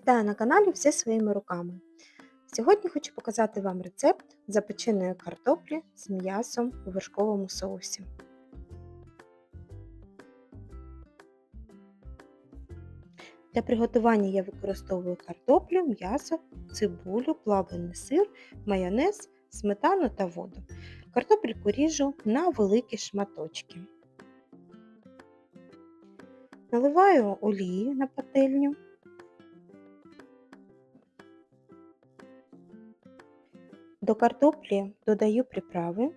Вітаю на каналі Все своїми руками. Сьогодні хочу показати вам рецепт запеченої картоплі з м'ясом у вершковому соусі. Для приготування я використовую картоплю, м'ясо, цибулю, плавлений сир, майонез, сметану та воду. Картопельку ріжу на великі шматочки. Наливаю олії на пательню. До картоплі додаю приправи,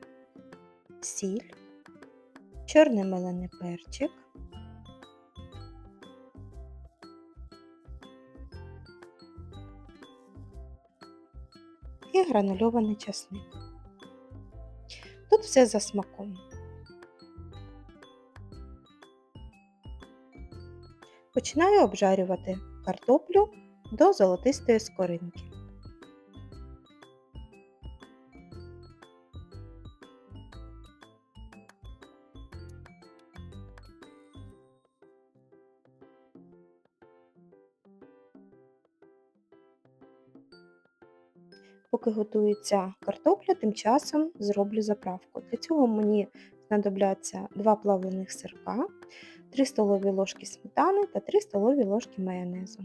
сіль, чорний мелений перчик, і гранульований часник. Тут все за смаком. Починаю обжарювати картоплю до золотистої скоринки. Поки готується картопля, тим часом зроблю заправку. Для цього мені знадобляться 2 плавлених сирка, 3 столові ложки сметани та 3 столові ложки майонезу.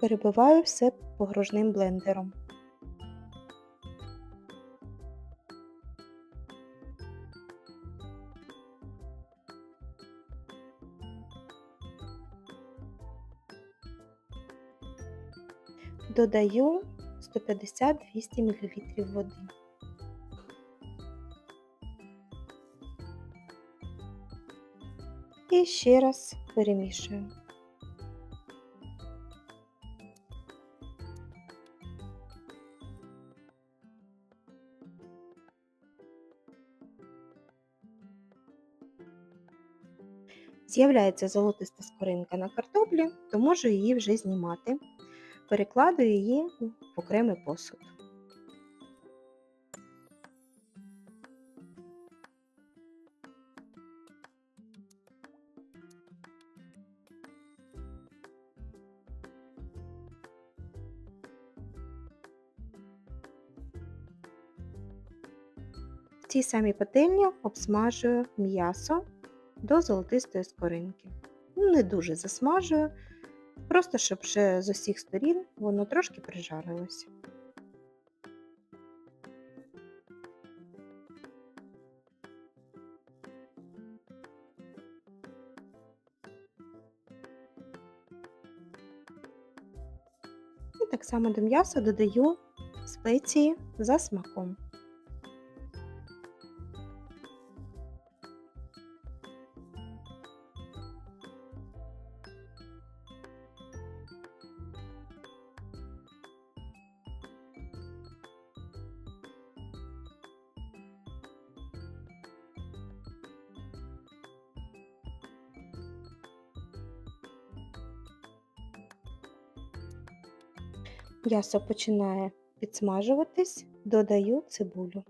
Перебиваю все погружним блендером. Додаю 150-200 мл води. І ще раз перемішую. З'являється золотиста скоринка на картоплі, то можу її вже знімати. Перекладую її в окремий посуд. В цій самій пательні обсмажую м'ясо до золотистої скоринки. Не дуже засмажую, просто щоб вже з усіх сторін воно трошки прижарилося. І так само до м'яса додаю спеції за смаком. М'ясо починає підсмажуватись, додаю цибулю.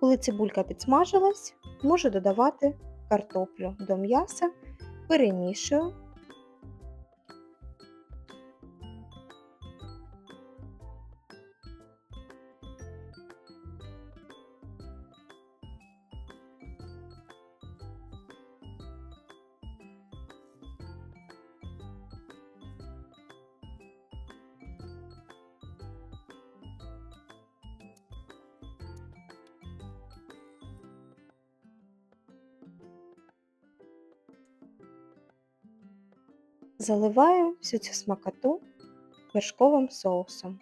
Коли цибулька підсмажилась, можу додавати картоплю до м'яса, перемішую. Заливаю всю цю смакоту вершковим соусом.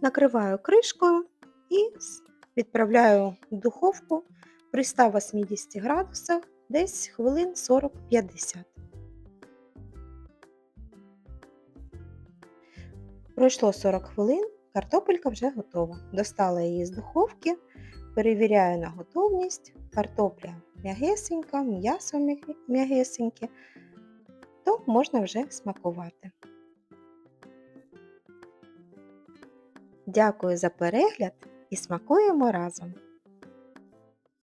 Накриваю кришкою і відправляю в духовку при 180 градусах десь хвилин 40-50. Пройшло 40 хвилин картопелька вже готова. Достала її з духовки, перевіряю на готовність. Картопля м'ягесенька, м'ясо м'яге- м'ягесеньке, то можна вже смакувати. Дякую за перегляд і смакуємо разом!